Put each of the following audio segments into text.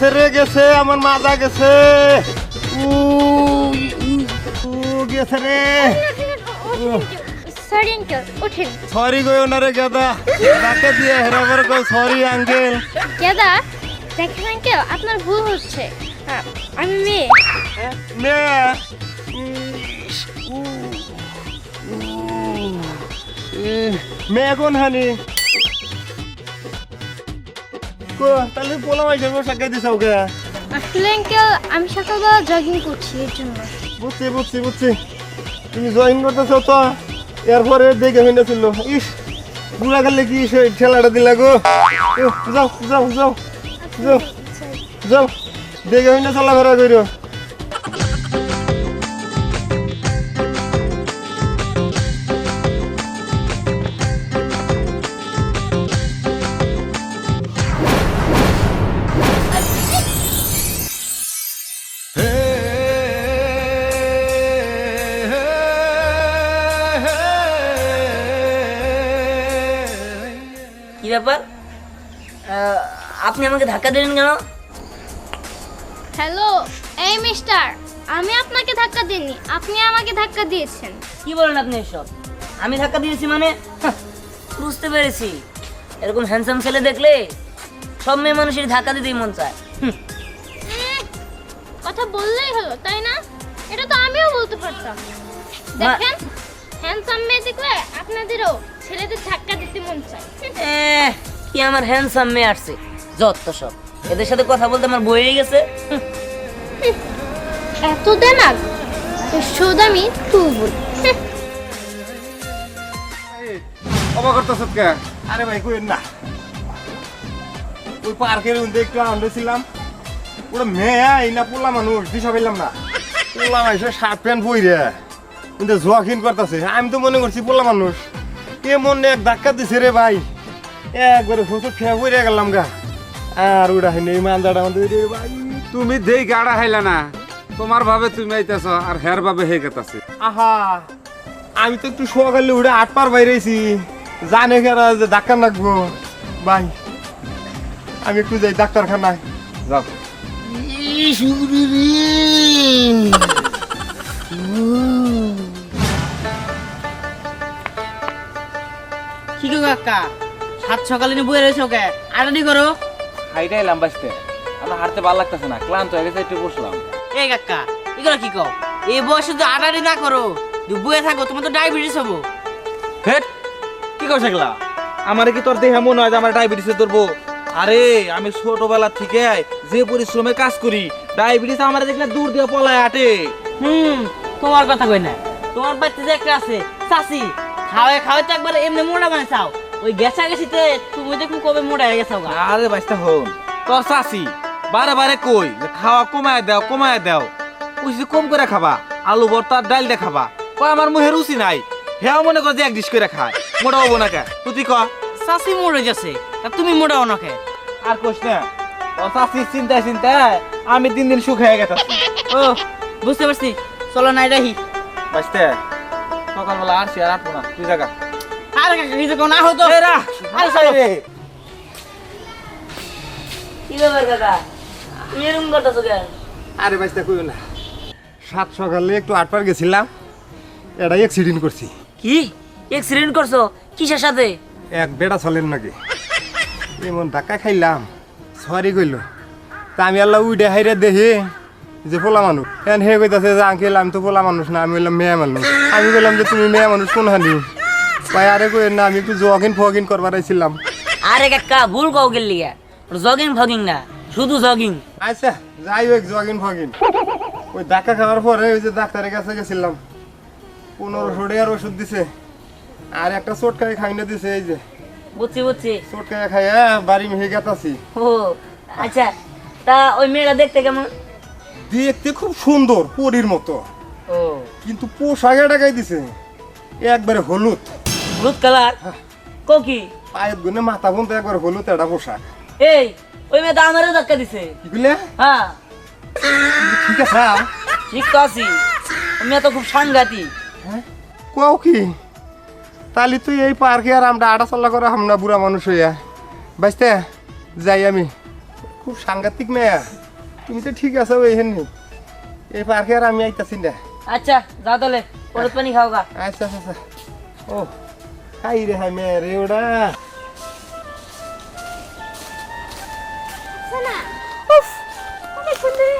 গেছে রে গেছে আমার মাজা গেছে। উ উ গেছে রে। সরি আঙ্কেল উঠেন সরি গো না রে গেদা। ডাকে দিয়ে হেরাবার গো সরি আঙ্কেল কেদা দেখেন আঙ্কেল আপনার ভুল হচ্ছে। আমি মেয়ে। কোন হানি তাহলে পোলা মাইছে সাকাই দিছ ওকে। আসলে আঙ্কেল আমি সকালবেলা জগিং করছি এর জন্য। বুঝছি বুঝছি বুঝছি। তুমি জগিং করতেছ তো এরপরে দেখে হইনা ছিল ইসগুলা গেলে কি সে ঠেলাটা দিলা গো? যাও যাও যাও যাও যাও দেখে হইনা চলাফেরা করিও আপনি আমাকে ধাক্কা দিলেন কেন? হ্যালো এই মিস্টার আমি আপনাকে ধাক্কা দিইনি আপনি আমাকে ধাক্কা দিয়েছেন। কি বলেন আপনি এসব? আমি ধাক্কা দিয়েছি মানে? হাহ, বুঝতে পেরেছি। এরকম হ্যান্ডসাম ছেলে দেখলে সব মেয়ে মানুষের ধাক্কা দিতেই মন চায়। হুম, উম, কথা বললেই হলো তাই না? এটা তো আমিও বলতে পারতাম। দেখেন হ্যান্ডসাম মেয়ে দেখলে আপনাদেরও ছেলেদের ধাক্কা দিতে মন চায়। এহ, কি আমার হ্যান্ডসাম মেয়ে আসছে। যত সব। এদের সাথে কথা বলতে আমার বইয়ে গেছে। এত দেনাক সৌদামি তুবুল অবাক করতেছ কে আরে ভাই কই না। ওই পার্কের মধ্যে একটু আনন্দ ছিলাম ওরা মেয়ে এই না পোলা মানুষ দিশা পেলাম না। পোলা মানুষ শার্ট প্যান্ট পইরে কিন্তু জোয়াখিন করতেছে। আমি তো মনে করছি পোলা মানুষ। এ মনে এক ধাক্কা দিছে রে ভাই। একবারে হোসট খেয়ে পইরে গেলাম গা। আর ওটা হয়নি মান্দাটা আমাদের রে ভাই। তুমি দেই গাড়া হাইলা না তোমার ভাবে তুমি আইতেছ আর হের ভাবে হে গেতাছে। আহা আমি তো একটু সকালে উঠে আট পার বাইরেছি জানে কেনা যে ডাক্তার লাগবো। ভাই আমি একটু যাই ডাক্তারখানায়। যাও। কি কাকা সাত সকালে নিয়ে বয়ে রয়েছে ওকে। আটানি করো। হাইটা এলাম বাঁচতে আমার হাঁটতে ভালো লাগতেছে না ক্লান্ত হয়ে গেছে একটু বসলাম। এই কাকা এগুলো কি কও? এই বয়সে যদি আটানি না করো বয়ে থাকো তোমার তো ডায়াবেটিস হব। হেট কি কর সেগুলা আমার কি তোর দেহে মনে হয় যে আমার ডায়াবেটিসে ধরবো? আরে আমি ছোটবেলা থেকে যে পরিশ্রমে কাজ করি ডায়াবেটিস আমার দেখলে দূর দিয়ে পলায় আটে। হুম তোমার কথা কই না। তোমার বাড়িতে যে একটা আছে চাষি খাওয়াই খাওয়াই তো একবার এমনি মোড়া মানে চাও। ওই গেছা গেছিতে তুমি দেখুন কবে মোড়া হয়ে গেছো আরে বাঁচতে হন তোর চাষি বারে বারে কই যে খাওয়া কমায় দাও কমায় দাও। কইছি কম করে খাবা আলু ভর্তা ডাল দিয়ে খাবা। কই আমার মুহে রুচি নাই। হেও মনে কর যে এক ডিশ করে খায়। মোটা হব না কে। তুই ক চাষি মরে যাচ্ছে তা তুমি মোড়াও না খে আর কোশ না ও চাষির চিন্তায় চিন্তায় আমি দিন দিন সুখ হয়ে গেছে ও বুঝতে পারছি। চলো নাই রাহি। বাঁচতে সকালবেলা আসছি আর আটবো না। তুই জায়গা আরে কিছু না হতো আরে সাই রে কি ব্যাপার কাকা? এরকম করতেছো কেন? আরে বাইসটা কইও না। সাত সকালে একটু আট পার গেছিলাম এটা অ্যাক্সিডেন্ট করছি। কি? এক্সিডেন্ট করছ? কিসের সাথে? এক বেড়া চলেন নাকি। এমন ধাক্কা খাইলাম সরি কইল। তা আমি আল্লাহ উইডে হাইরে দেখি যে পোলা মানুষ। এখন হে কইতাছে যে আঙ্কেল আমি তো পোলা মানুষ না আমি বললাম মেয়ে মানুষ। আমি বললাম যে তুমি মেয়ে মানুষ কোন হানি? ভাই আরে কই না আমি একটু জগিন ফগিন করবার আইছিলাম। আরে কাকা ভুল কও গেলি জগিং ফগিং না শুধু জগিং আচ্ছা যাই হোক জগিন ফগিন ওই ধাক্কা খাওয়ার পরে ওই যে ডাক্তারের কাছে গেছিলাম। পনেরোশো টাকার ওষুধ দিছে। আর একটা চটকায় খাইনে দিছে এই যে। বুঝছি বুঝছি। চটকায় খাইয়া বাড়ি মেহে গেতাছি। ও আচ্ছা তা ওই মেয়েটা দেখতে কেমন? দেখতে খুব সুন্দর পরীর মতো। ও। কিন্তু পোশাকে টাকাই দিছে একবারে হলুদ। হলুদ কালার? কো কি? পায়ের গুনে মাথা বন্ধ একবার হলুদ একটা পোশাক এই ওই মেয়েটা আমারও ধাক্কা দিছে। বুঝলে হ্যাঁ। ঠিক আছে ঠিক তো আছি। মেয়ে তো খুব সাংঘাতিক। কও কি? তাহলে তুই এই পার্কে আর আমরা আটা চল্লা করে আমরা বুড়া মানুষ হইয়া। বাঁচতে যাই আমি। খুব সাংঘাতিক মেয়া। তুমি তো ঠিক আছো এইখানে এই পার্কে আর আমি আইতাছি না। আচ্ছা যাও তাহলে। পরত পানি খাও গা। আচ্ছা আচ্ছা আচ্ছা। ও। হাই রে হাই উফ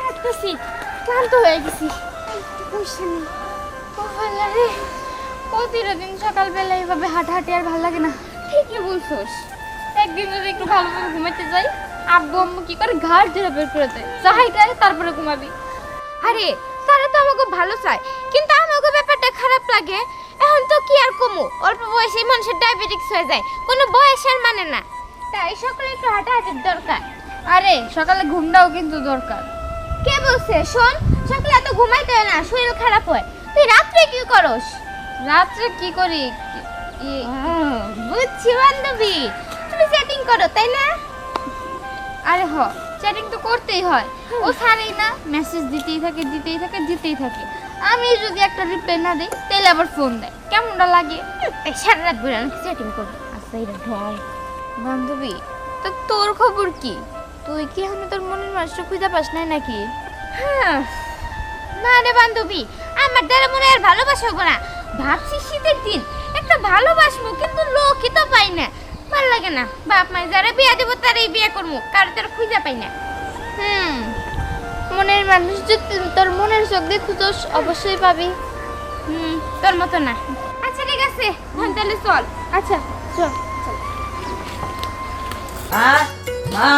হাঁটতেছি ক্লান্ত হয়ে গেছি ও ভালো রে প্রতিদিন সকালবেলা এইভাবে হাঁটাহাঁটি আর ভালো লাগে না ঠিকই বলছোস একদিন যদি একটু ভালো করে ঘুমাতে যাই আব্বু আম্মু কি করে ঘাট ধরে বের করে দেয় তারপরে ঘুমাবি আরে তারা তো আমাকে ভালো চায় কিন্তু আমাকে ব্যাপারটা খারাপ লাগে এখন তো কি আর কমু? অল্প বয়সে মানুষের ডায়াবেটিক্স হয়ে যায়। কোনো বয়সের মানে না। তাই সকালে একটু হাঁটাহাঁটির দরকার। আরে সকালে ঘুমটাও কিন্তু দরকার। কে বলছে? শোন সকালে এত ঘুমাইতে হয় না শরীর খারাপ হয়। তুই রাত্রে কি করস? রাত্রে কি করি? বুঝছি বান্ধবী। তুমি সেটিং করো তাই না? আরে হ চ্যাটিং তো করতেই হয়। ও ছাড়েই না মেসেজ দিতেই থাকে দিতেই থাকে দিতেই থাকে। আমি যদি একটা রিপ্লাই না দিই তাহলে আবার ফোন দেয়। কেমনটা লাগে? এই সারা রাত ধরে আমি চ্যাটিং করি। আচ্ছা এটা ঢল বান্ধবী তো তোর খবর কি? তুই কি আমি তোর মনের মানুষটা খুঁজে পাস নাই নাকি? হ্যাঁ। না রে বান্ধবী আমার দ্বারা মনে আর ভালোবাসা হব না। ভাবছি শীতের দিন একটা ভালোবাসবো কিন্তু লোকই তো পাই না। ভালো লাগে না। বাপ মাই যারা বিয়ে দেবো তারাই বিয়ে করব। কারও তারা খুঁজে পাই না। হুম। মনের মানুষ যদি তোর মনের চোখ দিয়ে খুঁজোস অবশ্যই পাবি। হুম তোর মতো না। আচ্ছা ঠিক আছে। এখন তাহলে চল। আচ্ছা চল মা মা।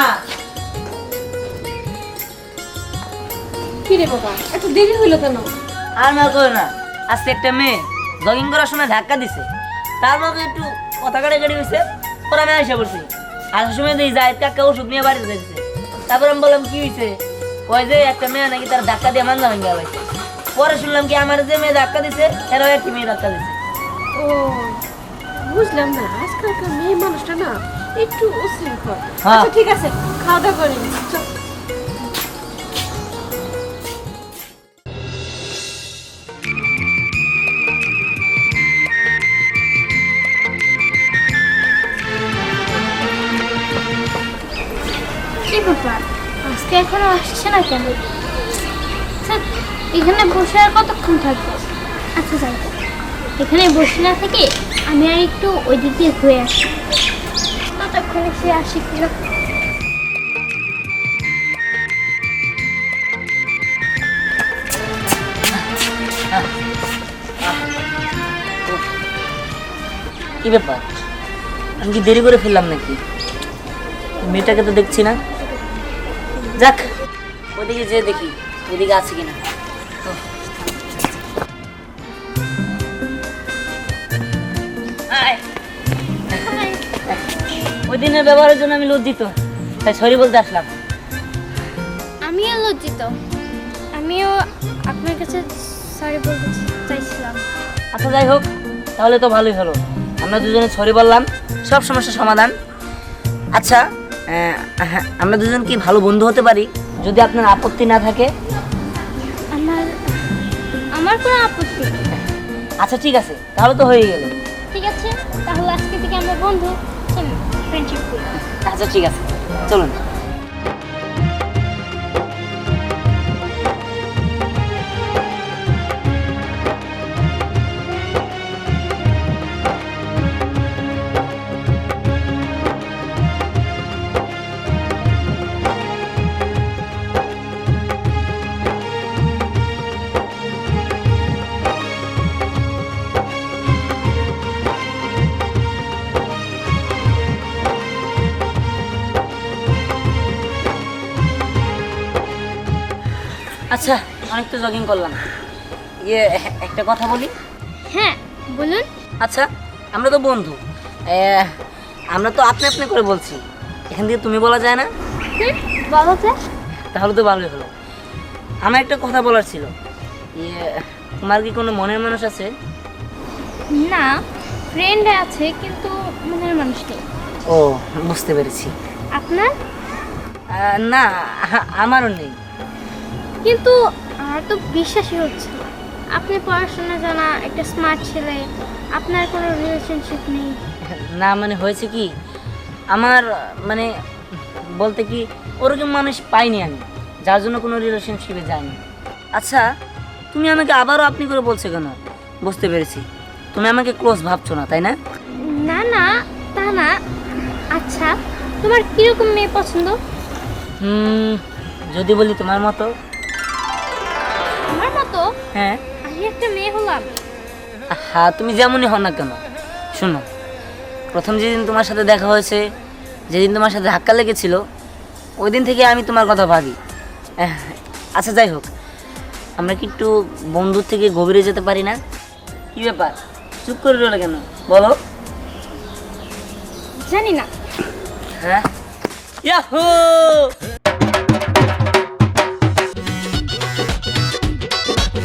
কি বাবা এত দেরি হইল কেন? আর না করে না আজকে একটা মেয়ে জগিং করার সময় ধাক্কা দিছে। তার মধ্যে একটু কথা কাটাকাটি হয়েছে পরে আমি এসে পড়ছি। আসার সময় দেখি যায় কাকা ওষুধ নিয়ে বাড়িতে যাচ্ছে তারপর আমি বললাম কি হয়েছে কয় যে একটা মেয়ে নাকি তার ধাক্কা দিয়ে মান্দা ভেঙে গেছে। পরে শুনলাম কি আমার যে মেয়ে ধাক্কা দিছে এরাও একটি মেয়ে ধাক্কা দিছে। ও বুঝলাম না আজকালকার মেয়ে মানুষটা না একটু উশৃঙ্খল হ্যাঁ। আচ্ছা ঠিক আছে খাওয়া দাওয়া করি। চল। আজকে এখনও আসছে না কেন? এখানে বসে আর কতক্ষণ থাকব? আচ্ছা যাই এখানে বসে না থেকে আমি আর একটু ওই দিক ঘুরে আসি। ততক্ষণে সে আসি কিনা কি ব্যাপার? আমি কি দেরি করে ফেললাম নাকি? মেয়েটাকে তো দেখছি না। যাক ওদিকে যেয়ে দেখি ওদিকে আছে কিনা। ওই দিনের ব্যবহারের জন্য আমি লজ্জিত। তাই সরি বলতে আসলাম। আমিও লজ্জিত। আমিও আপনার কাছে সরি বলতে চাইছিলাম। আচ্ছা যাই হোক তাহলে তো ভালোই হলো। আমরা দুজনে সরি বললাম সব সমস্যার সমাধান। আচ্ছা আমরা দুজন কি ভালো বন্ধু হতে পারি? যদি আপনার আপত্তি না থাকে। আমার আমার কোনো আপত্তি আচ্ছা ঠিক আছে। তাহলে তো হয়ে গেল। ঠিক আছে তাহলে আজকে থেকে আমরা বন্ধু চলুন ফ্রেন্ডশিপ আচ্ছা ঠিক আছে। চলুন। আচ্ছা অনেক তো জগিং করলাম। ইয়ে একটা কথা বলি? হ্যাঁ বলুন। আচ্ছা আমরা তো বন্ধু। আমরা তো আপনি আপনি করে বলছি। এখান থেকে তুমি বলা যায় না? বলো তাহলে তো ভালোই হলো। আমার একটা কথা বলার ছিল। ইয়ে তোমার কি কোনো মনের মানুষ আছে? না ফ্রেন্ড আছে কিন্তু মনের মানুষ নেই। ও বুঝতে পেরেছি। আপনার? না আমারও নেই। কিন্তু আমার তো বিশ্বাসই হচ্ছে না। আপনি পড়াশোনা জানা একটা স্মার্ট ছেলে আপনার কোনো রিলেশনশিপ নেই। না মানে হয়েছে কি আমার মানে বলতে কি ওরকম মানুষ পাইনি আমি যার জন্য কোনো রিলেশনশিপে যাইনি আচ্ছা তুমি আমাকে আবারও আপনি করে বলছো কেন? বুঝতে পেরেছি। তুমি আমাকে ক্লোজ ভাবছ না তাই না? না না তা না। আচ্ছা তোমার কীরকম মেয়ে পছন্দ? হুম যদি বলি তোমার মতো আমার মতো? হ্যাঁ। আমি একটা মেয়ে হলাম। হ্যাঁ তুমি যেমনই হও না কেন? শোনো প্রথম যেদিন তোমার সাথে দেখা হয়েছে যেদিন তোমার সাথে ধাক্কা লেগেছিল ওই দিন থেকে আমি তোমার কথা ভাবি। আচ্ছা যাই হোক আমরা কি একটু বন্ধুর থেকে গভীরে যেতে পারি না? কি ব্যাপার? চুপ করে রইলে কেন? বলো। জানি না। হ্যাঁ? ইয়াহু!